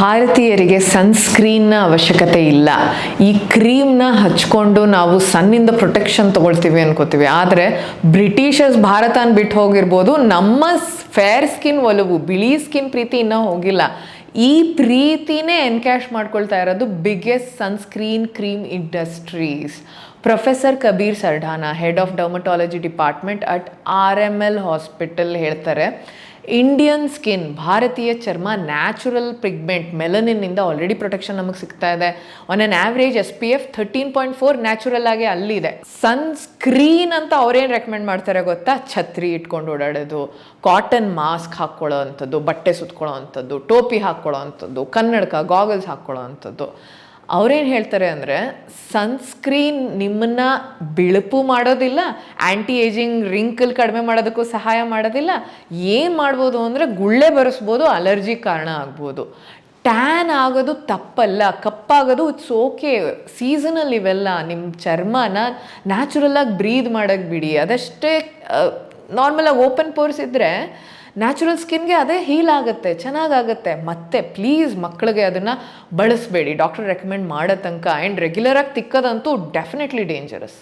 ಭಾರತೀಯರಿಗೆ ಸನ್ಸ್ಕ್ರೀನ್ನ ಅವಶ್ಯಕತೆ ಇಲ್ಲ. ಈ ಕ್ರೀಮ್ನ ಹಚ್ಕೊಂಡು ನಾವು ಸನ್ನಿಂದ ಪ್ರೊಟೆಕ್ಷನ್ ತಗೊಳ್ತೀವಿ ಅನ್ಕೋತೀವಿ. ಆದರೆ ಬ್ರಿಟಿಷರ್ಸ್ ಭಾರತನ ಬಿಟ್ಟು ಹೋಗಿರ್ಬೋದು, ನಮ್ಮ ಫೇರ್ ಸ್ಕಿನ್ ಒಲವು, ಬಿಳಿ ಸ್ಕಿನ್ ಪ್ರೀತಿ ಇನ್ನೂ ಹೋಗಿಲ್ಲ. ಈ ಪ್ರೀತಿನೇ ಎನ್ಕ್ಯಾಶ್ ಮಾಡ್ಕೊಳ್ತಾ ಇರೋದು biggest sunscreen cream industries professor Kabir Sardana head of dermatology department at R M L hospital ಹೇಳ್ತಾರೆ. ಇಂಡಿಯನ್ ಸ್ಕಿನ್ ಭಾರತೀಯ ಚರ್ಮ ನ್ಯಾಚುರಲ್ ಪಿಗ್ಮೆಂಟ್ ಮೆಲನಿನಿಂದ ಆಲ್ರೆಡಿ ಪ್ರೊಟೆಕ್ಷನ್ ನಮಗೆ ಸಿಗ್ತಾ ಇದೆ. On an average S P F thirteen point four natural ಆಗಿ ಅಲ್ಲಿದೆ ಸನ್ screen ಅಂತ ಅವ್ರೇನು ರೆಕಮೆಂಡ್ ಮಾಡ್ತಾರೆ ಗೊತ್ತಾ? ಛತ್ರಿ ಇಟ್ಕೊಂಡು ಓಡಾಡೋದು ಕಾಟನ್ ಮಾಸ್ಕ್ ಹಾಕ್ಕೊಳ್ಳೋ ಅಂಥದ್ದು, ಬಟ್ಟೆ ಸುತ್ಕೊಳ್ಳೋ ಅಂಥದ್ದು, ಟೋಪಿ ಹಾಕ್ಕೊಳ್ಳೋ ಅಂಥದ್ದು, ಕನ್ನಡಕ ಗಾಗಲ್ಸ್ ಹಾಕ್ಕೊಳ್ಳೋ ಅಂಥದ್ದು. ಅವ್ರೇನು ಹೇಳ್ತಾರೆ ಅಂದರೆ, ಸನ್ಸ್ಕ್ರೀನ್ ನಿಮ್ಮನ್ನ ಬಿಳುಪು ಮಾಡೋದಿಲ್ಲ ಆ್ಯಂಟಿ ಏಜಿಂಗ್ ರಿಂಕಲ್ ಕಡಿಮೆ ಮಾಡೋದಕ್ಕೂ ಸಹಾಯ ಮಾಡೋದಿಲ್ಲ. ಏನು ಮಾಡ್ಬೋದು ಅಂದರೆ ಗುಳ್ಳೆ ಬರೆಸ್ಬೋದು, ಅಲರ್ಜಿ ಕಾರಣ ಆಗ್ಬೋದು. ಟ್ಯಾನ್ ಆಗೋದು ತಪ್ಪಲ್ಲ, ಕಪ್ಪಾಗೋದು ಇಟ್ಸ್ ಓಕೆ ಸೀಸನಲ್ ಇವೆಲ್ಲ ನಿಮ್ಮ ಚರ್ಮನ ನ್ಯಾಚುರಲಾಗಿ ಬ್ರೀದ್ ಮಾಡೋಕ್ಕೆ ಬಿಡಿ. ಅದಷ್ಟೇ ನಾರ್ಮಲಾಗಿ ಓಪನ್ ಪೋರ್ಸ್ ಇದ್ದರೆ ನ್ಯಾಚುರಲ್ ಸ್ಕಿನ್ಗೆ ಅದೇ ಹೀಲ್ ಆಗುತ್ತೆ, ಚೆನ್ನಾಗಾಗುತ್ತೆ. ಮತ್ತೆ ಪ್ಲೀಸ್ ಮಕ್ಕಳಿಗೆ ಅದನ್ನು ಬಳಸಬೇಡಿ. ಡಾಕ್ಟರ್ ರೆಕಮೆಂಡ್ ಮಾಡೋ ತನಕ ಆ್ಯಂಡ್ ರೆಗ್ಯುಲರಾಗಿ ತಿಕ್ಕೋದಂತೂ ಡೆಫಿನೆಟ್ಲಿ ಡೇಂಜರಸ್